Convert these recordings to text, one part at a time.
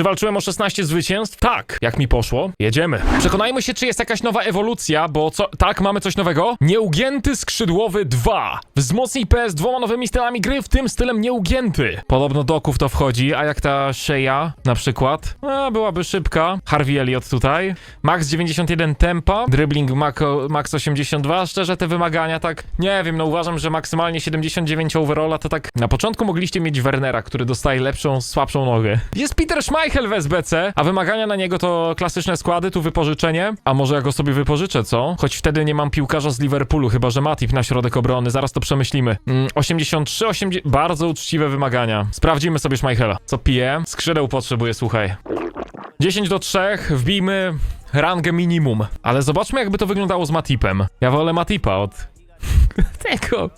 Czy walczyłem o 16 zwycięstw? Tak. Jak mi poszło? Jedziemy. Przekonajmy się, czy jest jakaś nowa ewolucja, bo co... Tak, mamy coś nowego? Nieugięty skrzydłowy 2. Wzmocnij PS dwoma nowymi stylami gry, w tym stylem nieugięty. Podobno doków to wchodzi, a jak ta Sheia na przykład? A, byłaby szybka. Harvey Elliott tutaj. Max 91 tempa, dribbling max 82. Szczerze, te wymagania tak... Nie wiem, no uważam, że maksymalnie 79 overalla to tak... Na początku mogliście mieć Wernera, który dostaje lepszą, słabszą nogę. Jest Peter Schmeichel w SBC, a wymagania na niego to klasyczne składy, tu wypożyczenie. A może ja go sobie wypożyczę, co? Choć wtedy nie mam piłkarza z Liverpoolu, chyba że Matip na środek obrony. Zaraz to przemyślimy. Mm, 83, 80... Bardzo uczciwe wymagania. Sprawdzimy sobie Schmeichela. Co pije? Skrzydeł potrzebuję, słuchaj. 10 do 3, wbijmy rangę minimum. Ale zobaczmy, jakby to wyglądało z Matipem. Ja wolę Matipa od tego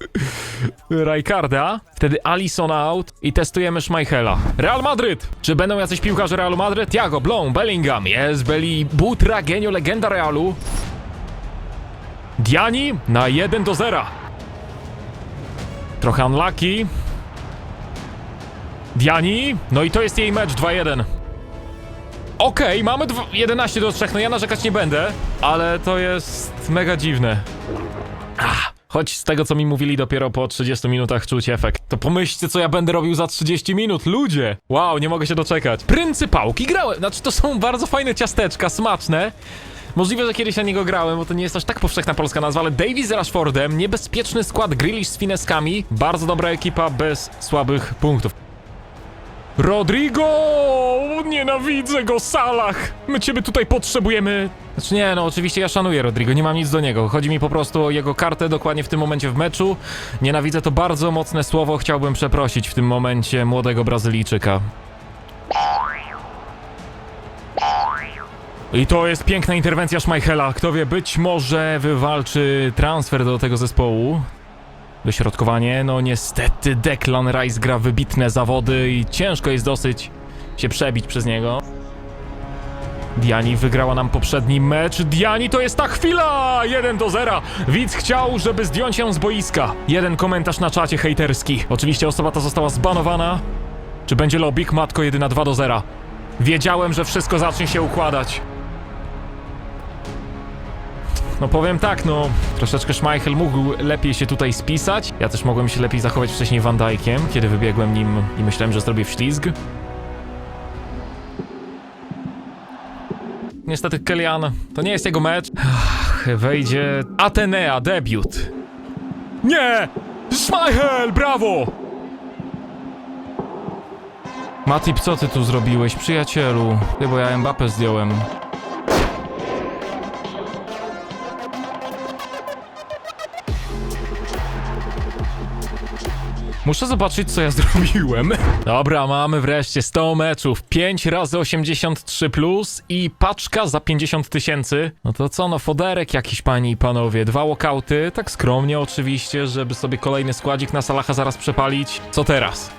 Rijkaarda. Wtedy Alisson out i testujemy Schmeichela. Real Madryt! Czy będą jacyś piłkarze Realu Madryt? Thiago, Blom, Bellingham, jest Belli, Butra, genio, legenda Realu. Diani na 1 do 0. Trochę unlucky. Diani, no i to jest jej mecz 2-1. Okej, mamy dwa- 11 do 3, no ja narzekać nie będę, ale to jest mega dziwne. Choć z tego co mi mówili dopiero po 30 minutach czuć efekt. To pomyślcie co ja będę robił za 30 minut, ludzie! Wow, nie mogę się doczekać. Pryncypałki grałem, znaczy to są bardzo fajne ciasteczka, smaczne. Możliwe, że kiedyś na niego grałem, bo to nie jest aż tak powszechna polska nazwa, ale Davies z Rashfordem, niebezpieczny skład Grealish z fineskami, bardzo dobra ekipa bez słabych punktów. Rodrigo! Nienawidzę go, Salah! My ciebie tutaj potrzebujemy. Znaczy nie, no oczywiście ja szanuję Rodrigo, nie mam nic do niego. Chodzi mi po prostu o jego kartę dokładnie w tym momencie w meczu. Nienawidzę to bardzo mocne słowo, chciałbym przeprosić w tym momencie młodego Brazylijczyka. I to jest piękna interwencja Schmeichela. Kto wie, być może wywalczy transfer do tego zespołu. Dośrodkowanie, no niestety Declan Rice gra wybitne zawody i ciężko jest dosyć się przebić przez niego. Diani wygrała nam poprzedni mecz. Diani to jest ta chwila! 1 do 0. Widz chciał, żeby zdjąć ją z boiska. Jeden komentarz na czacie hejterski. Oczywiście osoba ta została zbanowana. Czy będzie lobik? Matko jedyna 2 do 0. Wiedziałem, że wszystko zacznie się układać. No powiem tak, no troszeczkę Schmeichel mógł lepiej się tutaj spisać. Ja też mogłem się lepiej zachować wcześniej Van Dijkiem, kiedy wybiegłem nim i myślałem, że zrobię wślizg. Niestety Kelian, to nie jest jego mecz. Ach, wejdzie Atenea, debiut. Nie! Schmeichel, brawo! Matip, co ty tu zrobiłeś, przyjacielu? Ty, bo ja Mbappé zdjąłem. Muszę zobaczyć, co ja zrobiłem. Dobra, mamy wreszcie 100 meczów. 5 razy 83 plus i paczka za 50 tysięcy. No to co, no foderek jakiś, panie i panowie. Dwa walkouty, tak skromnie oczywiście, żeby sobie kolejny składzik na Salaha zaraz przepalić. Co teraz?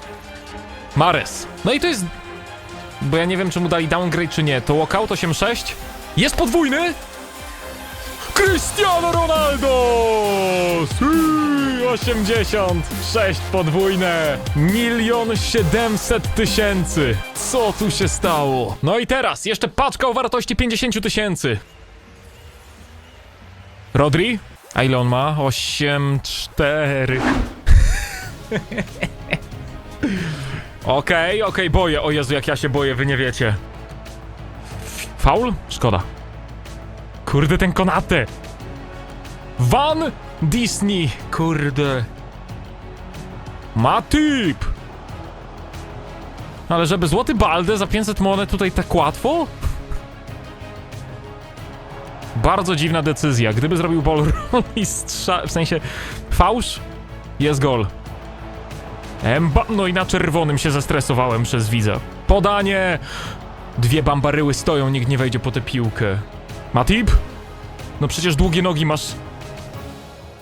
Mares. No i to jest... Bo ja nie wiem, czy mu dali downgrade, czy nie. To walkout 8-6? Jest podwójny? Cristiano Ronaldo! Si, 86 podwójne. Milion siedemset tysięcy. Co tu się stało? No i teraz jeszcze paczka o wartości 50 tysięcy. Rodri? A ile on ma? 8, 4. Okej, okej, boję. O Jezu, jak ja się boję, wy nie wiecie. Faul? Szkoda. Kurde, ten Konate! Van Disney! Kurde. Matip! Ale żeby złoty baldę za 500 monet tutaj tak łatwo? Bardzo dziwna decyzja. Gdyby zrobił ball roll i w sensie fałsz, jest gol. Emba... No i na czerwonym się zestresowałem przez widza. Podanie! Dwie bambaryły stoją, nikt nie wejdzie po tę piłkę. Matip? No przecież długie nogi masz.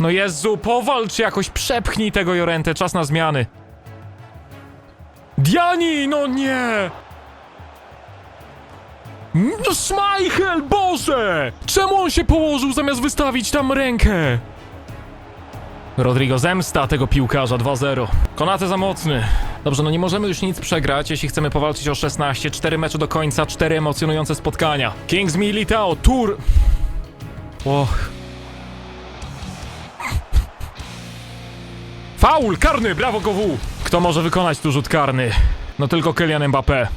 No Jezu, powalcz jakoś, przepchnij tego Jorentę, czas na zmiany. Diani, no nie! No Schmeichel, Boże! Czemu on się położył zamiast wystawić tam rękę? Rodrigo zemsta tego piłkarza 2-0. Konate za mocny. Dobrze, no nie możemy już nic przegrać, jeśli chcemy powalczyć o 16. Cztery mecze do końca, cztery emocjonujące spotkania. Kings Militao, Tour. Och. Faul, karny, brawo Gowu. Kto może wykonać tu rzut karny? No tylko Kylian Mbappé.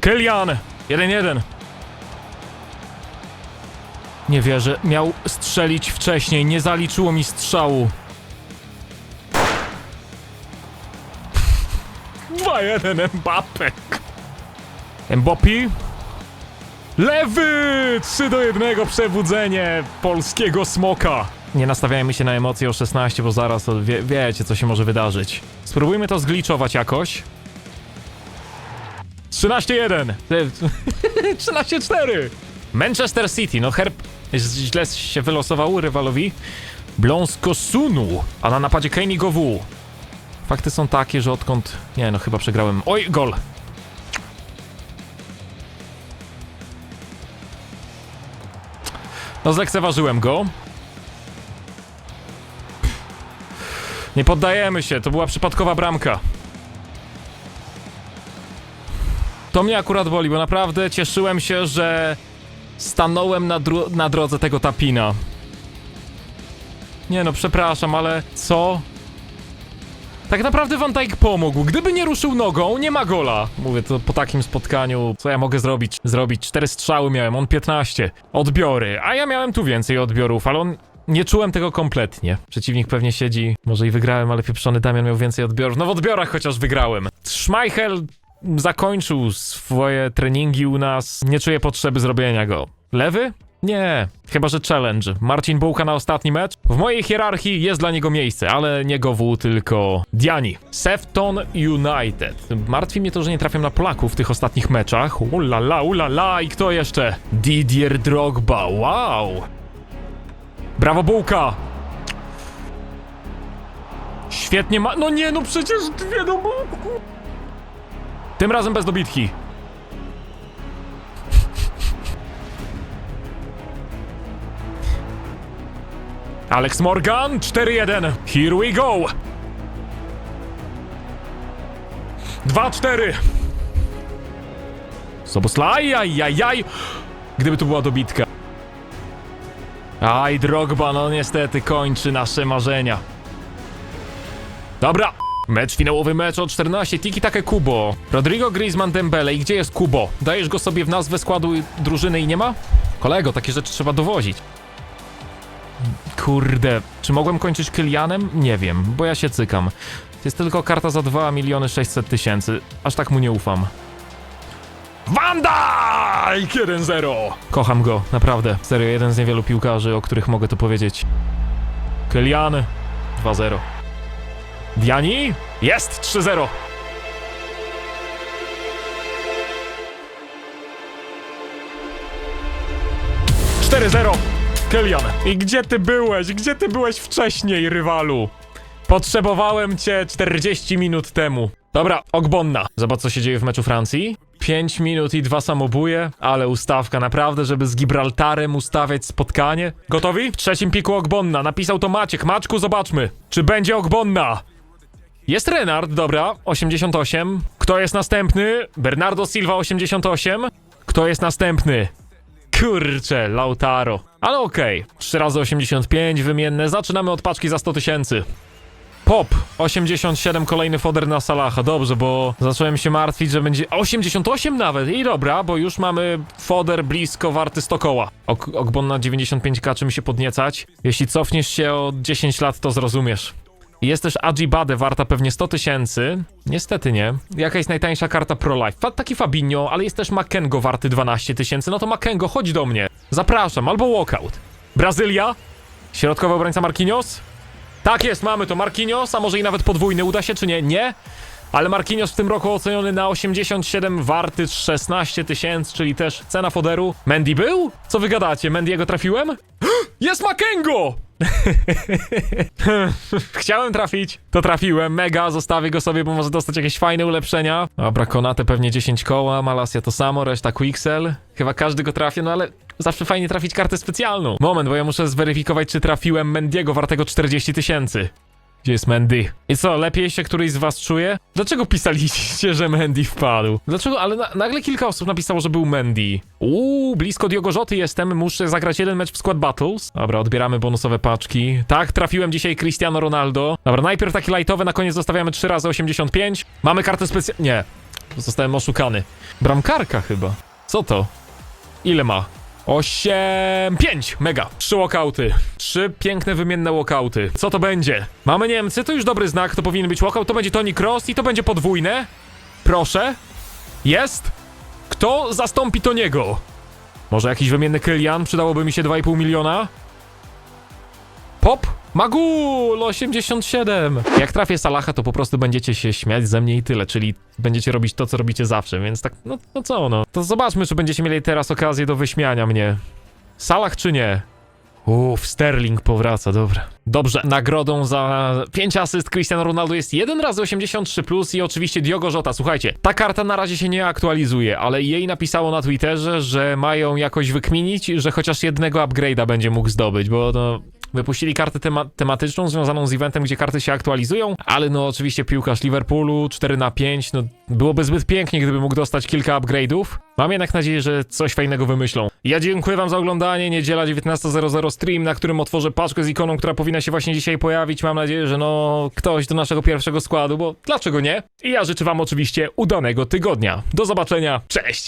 Kylian! 1-1. Nie wierzę, miał strzelić wcześniej, nie zaliczyło mi strzału. 2-1 Mbappé. Mbappé. Lewy! 3 do 1 przebudzenie polskiego smoka. Nie nastawiajmy się na emocje o 16, bo zaraz wie, wiecie, co się może wydarzyć. Spróbujmy to zgliczować jakoś. 13-1. 13-4. Manchester City, no herb źle się wylosował rywalowi. Blonsko Sunu, a na napadzie Kane i Gowu. Fakty są takie, że odkąd... Nie no, chyba przegrałem. Oj, gol! No zlekceważyłem go. Nie poddajemy się, to była przypadkowa bramka. To mnie akurat boli, bo naprawdę cieszyłem się, że stanąłem na, na drodze tego tapina. Nie no, przepraszam, ale co? Tak naprawdę Van Dijk pomógł. Gdyby nie ruszył nogą, nie ma gola. Mówię to po takim spotkaniu, co ja mogę zrobić? Zrobić cztery strzały miałem, on 15. Odbiory, a ja miałem tu więcej odbiorów, ale on... Nie czułem tego kompletnie. Przeciwnik pewnie siedzi, może i wygrałem, ale pieprzony Damian miał więcej odbiorów. No w odbiorach chociaż wygrałem. Schmeichel zakończył swoje treningi u nas. Nie czuję potrzeby zrobienia go. Lewy? Nie, chyba że challenge. Marcin Bułka na ostatni mecz. W mojej hierarchii jest dla niego miejsce, ale nie Gowu, tylko Diani. Sefton United. Martwi mnie to, że nie trafiam na Polaków w tych ostatnich meczach. Ulala, ulala i kto jeszcze? Didier Drogba, wow! Brawo Bułka! Świetnie ma... No nie, no przecież dwie do Bułku! Tym razem bez dobitki. Alex Morgan, 4-1. Here we go. 2-4. Soboslaj, ajajaj. Gdyby tu była dobitka. Aj, Drogba, no niestety kończy nasze marzenia. Dobra. Mecz finałowy, mecz o 14, tiki takie Kubo. Rodrigo Griezmann Dembele i gdzie jest Kubo? Dajesz go sobie w nazwę składu i- drużyny i nie ma? Kolego, takie rzeczy trzeba dowozić. Kurde, czy mogłem kończyć Kylianem? Nie wiem, bo ja się cykam. Jest tylko karta za 2 miliony 600 tysięcy. Aż tak mu nie ufam. Van Dijk 1-0! Kocham go, naprawdę. Serio, jeden z niewielu piłkarzy, o których mogę to powiedzieć. Kylian 2-0. Diani? Jest 3-0. Cztery 0 Kylian. I gdzie ty byłeś? Gdzie ty byłeś wcześniej, rywalu? Potrzebowałem cię 40 minut temu. Dobra, Ogbonna. Zobacz, co się dzieje w meczu Francji. 5 minut i dwa samobuje, ale ustawka naprawdę, żeby z Gibraltarem ustawiać spotkanie. Gotowi? W trzecim piku Ogbonna. Napisał to Maciek. Maczku, zobaczmy. Czy będzie Ogbonna? Jest Renard, dobra, 88. Kto jest następny? Bernardo Silva, 88. Kto jest następny? Kurczę, Lautaro. Ale okej. 3 razy 85 wymienne. Zaczynamy od paczki za 100 tysięcy. Pop, 87, kolejny foder na Salaha. Dobrze, bo zacząłem się martwić, że będzie 88 nawet. I dobra, bo już mamy foder blisko warty 100 koła. Ok na 95k, czym się podniecać? Jeśli cofniesz się o 10 lat, to zrozumiesz. Jest też Ajibade, warta pewnie 100 tysięcy. Niestety nie. Jaka jest najtańsza karta Pro Life? Fa taki Fabinho, ale jest też Makengo warty 12 tysięcy. No to Makengo, chodź do mnie. Zapraszam, albo walkout. Brazylia? Środkowy obrońca Marquinhos? Tak jest, mamy to. Marquinhos, a może i nawet podwójny. Uda się czy nie? Nie. Ale Marquinhos w tym roku oceniony na 87, warty 16 tysięcy, czyli też cena foderu. Mendy był? Co wy gadacie? Mendiego trafiłem? Jest Makengo! Chciałem trafić, to trafiłem. Mega, zostawię go sobie, bo może dostać jakieś fajne ulepszenia. Dobra, Konate pewnie 10 koła, Malasia to samo, reszta Quixel. Chyba każdy go trafi, no ale zawsze fajnie trafić kartę specjalną. Moment, bo ja muszę zweryfikować, czy trafiłem Mendiego wartego 40 tysięcy. Gdzie jest Mendy? I co, lepiej się któryś z was czuje? Dlaczego pisaliście, że Mendy wpadł? Dlaczego? Ale na, nagle kilka osób napisało, że był Mendy. Uuu, blisko Diogorzoty jestem, muszę zagrać jeden mecz w Squad Battles. Dobra, odbieramy bonusowe paczki. Tak, trafiłem dzisiaj Cristiano Ronaldo. Dobra, najpierw takie lightowe, na koniec zostawiamy 3 razy 85. Mamy kartę specjalną. Nie, zostałem oszukany. Bramkarka chyba. Co to? Ile ma? 8, 5, mega. Trzy walkouty. Trzy piękne, wymienne walkouty. Co to będzie? Mamy Niemcy, to już dobry znak, to powinien być walkout. To będzie Toni Cross i to będzie podwójne. Proszę. Jest. Kto zastąpi Toniego? Może jakiś wymienny Kylian? Przydałoby mi się 2,5 miliona. Pop? Magul 87! Jak trafię Salaha, to po prostu będziecie się śmiać ze mnie i tyle, czyli będziecie robić to, co robicie zawsze, więc tak, no, no co no. To zobaczmy, czy będziecie mieli teraz okazję do wyśmiania mnie. Salah czy nie? Uff, Sterling powraca, dobra. Dobrze, nagrodą za 5 asyst Cristiano Ronaldo jest 1 razy 83 plus i oczywiście Diogo Jota. Słuchajcie, ta karta na razie się nie aktualizuje, ale jej napisało na Twitterze, że mają jakoś wykminić, że chociaż jednego upgrade'a będzie mógł zdobyć, bo no... Wypuścili kartę tema tematyczną związaną z eventem, gdzie karty się aktualizują, ale no oczywiście piłkarz Liverpoolu 4 na 5 no byłoby zbyt pięknie, gdyby mógł dostać kilka upgrade'ów. Mam jednak nadzieję, że coś fajnego wymyślą. Ja dziękuję wam za oglądanie, niedziela 19.00 stream, na którym otworzę paczkę z ikoną, która powinna się właśnie dzisiaj pojawić. Mam nadzieję, że no ktoś do naszego pierwszego składu, bo dlaczego nie? I ja życzę wam oczywiście udanego tygodnia. Do zobaczenia, cześć!